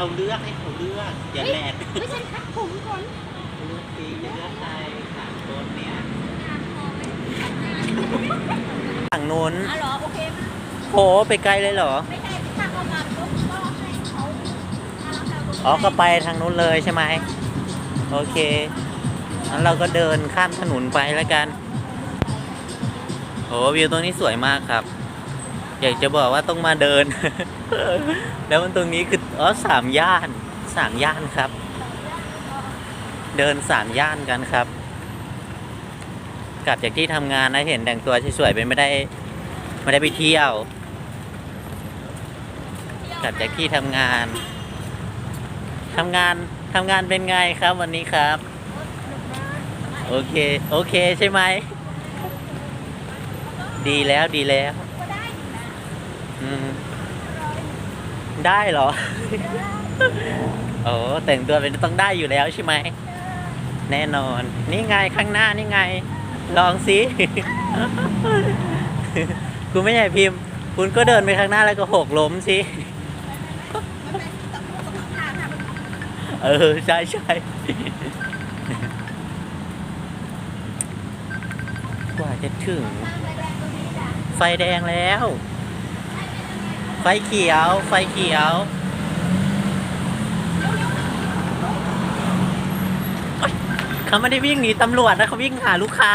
เขาเลือกให้เขาเลือกอย่าแหลกไม่ใช่คัดผมก่อนเลือกสิจะเลือกใครสามคนเนี่ยฝั่งนู้นอ๋อเหรอโอเคมากโหไปไกลเลยเหรอ ไม่ใช่ถ้าเขามาปุ๊บก็ให้เขาถ้าเราจะอ๋อก็ไปทางนู้นเลยใช่ไหมโอเคงั้นเราก็เดินข้ามถนนไปแล้วกันโอ้วิวตรงนี้สวยมากครับ อยากจะบอกว่าต้องมาเดิน แล้วมันตรงนี้คืออ๋อสามย่านสามย่านครับ เดินสามย่านกันครับ กลับจากที่ทำงานนะเห็นแต่งตัวสวยๆเป็นไม่ได้ไม่ได้ไปเที่ยว กลับจากที่ทำงานทำงานทำงานเป็นไงครับวันนี้ครับ โอเค โอเคใช่ไหม ดีแล้วดีแล้ว ก็ได้อยู่นะ อืม ได้เหรอ โอ้แต่งตัวเป็นต้องได้อยู่แล้วใช่ไหม แน่นอน นี่ไงข้างหน้านี่ไง ลองสิ คุณไม่ใช่พิมพ์ คุณก็เดินไปข้างหน้าแล้วก็หกล้มสิเออ ใช่ใช่กว่าจะถึง ไฟแดงแล้ว ไฟเขียว ไฟเขียวเขาไม่ได้วิ่งหนีตำรวจนะเขาวิ่งหาลูกค้า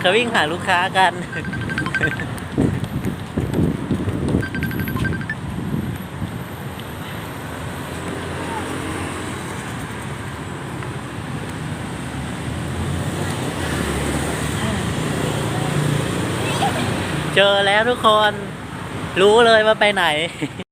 เขาวิ่งหาลูกค้ากัน เจอแล้วทุกคน รู้เลยว่าไปไหน